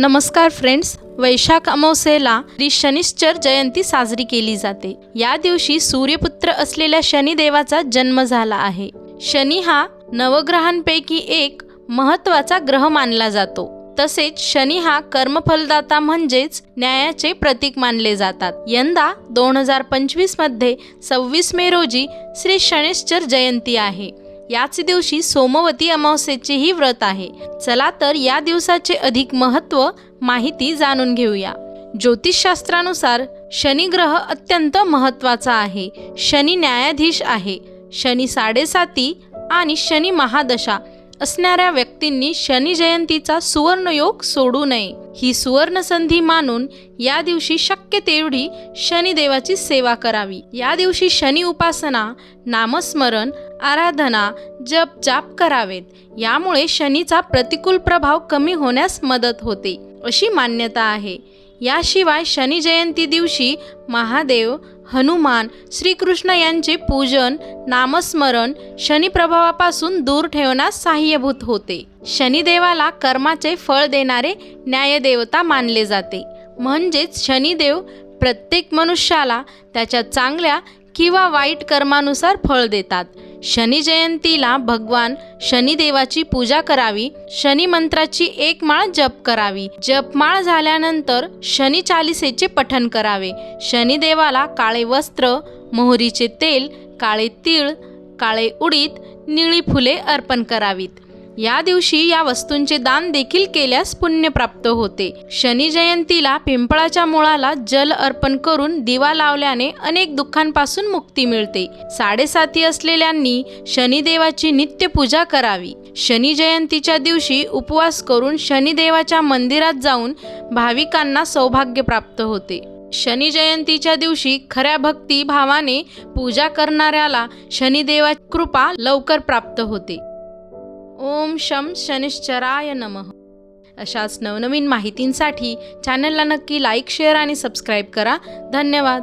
नमस्कार फ्रेंड्स वैशाख अमावस्येला श्री शनिश्चर जयंती साजरी केली जाते. या दिवशी सूर्यपुत्र असलेल्या शनिदेवाचा जन्म झाला आहे. शनी हा नवग्रहांपैकी एक महत्त्वाचा ग्रह मानला जातो. तसेच शनी हा कर्मफलदाता म्हणजेच न्यायाचे प्रतीक मानले जातात. यंदा दोन हजार पंचवीसमध्ये सव्वीस मे रोजी श्री शनिश्चर जयंती आहे. याच दिवशी सोमवती अमावस्येचेही व्रत आहे. चला तर या दिवसाचे अधिक महत्त्व माहिती जाणून घेऊया. ज्योतिषशास्त्रानुसार शनी ग्रह अत्यंत महत्त्वाचा आहे. शनी न्यायाधीश आहे. शनी साडेसाती आणि शनी महादशा असणाऱ्या व्यक्तींनी शनी जयंतीचा सुवर्णयोग सोडू नये. ही सुवर्ण संधी मानून या दिवशी शक्य तेवढी शनिदेवाची सेवा करावी. या दिवशी शनी उपासना नामस्मरण आराधना जप जाप करावेत. यामुळे शनीचा प्रतिकूल प्रभाव कमी होण्यास मदत होते. अशी मान्यता आहे. याशिवाय शनी जयंती दिवशी महादेव हनुमान श्रीकृष्ण यांचे पूजन नामस्मरण शनी प्रभावापासून दूर ठेवण्यास सहाय्यभूत होते. शनिदेवाला कर्माचे फळ देणारे न्यायदेवता मानले जाते. म्हणजेच शनिदेव प्रत्येक मनुष्याला त्याच्या चांगल्या किंवा वाईट कर्मानुसार फळ देतात. शनी जयंतीला भगवान शनिदेवाची पूजा करावी शनी मंत्राची एक माळ जप करावी. जपमाळ झाल्यानंतर शनी चालिसेचे पठण करावे. शनिदेवाला काळे वस्त्र मोहरीचे तेल काळे तीळ काळे उडीद निळी फुले अर्पण करावीत. या दिवशी या वस्तूंचे दान देखील केल्यास पुण्य प्राप्त होते. शनी जयंतीला पिंपळाच्या मुळाला जल अर्पण करून दिवा लावल्याने अनेक दुःखांपासून मुक्ती मिळते. साडेसाती असलेल्यांनी शनिदेवाची नित्य पूजा करावी. शनी जयंतीच्या दिवशी उपवास करून शनिदेवाच्या मंदिरात जाऊन भाविकांना सौभाग्य प्राप्त होते. शनी जयंतीच्या दिवशी खऱ्या भक्ती भावाने पूजा करणाऱ्याला शनिदेवाची कृपा लवकर प्राप्त होते. ओम शम शनिश्चराय नमः. अशाच नवनवीन माहितींसाठी चॅनलला नक्की लाईक शेअर आणि सबस्क्राईब करा. धन्यवाद.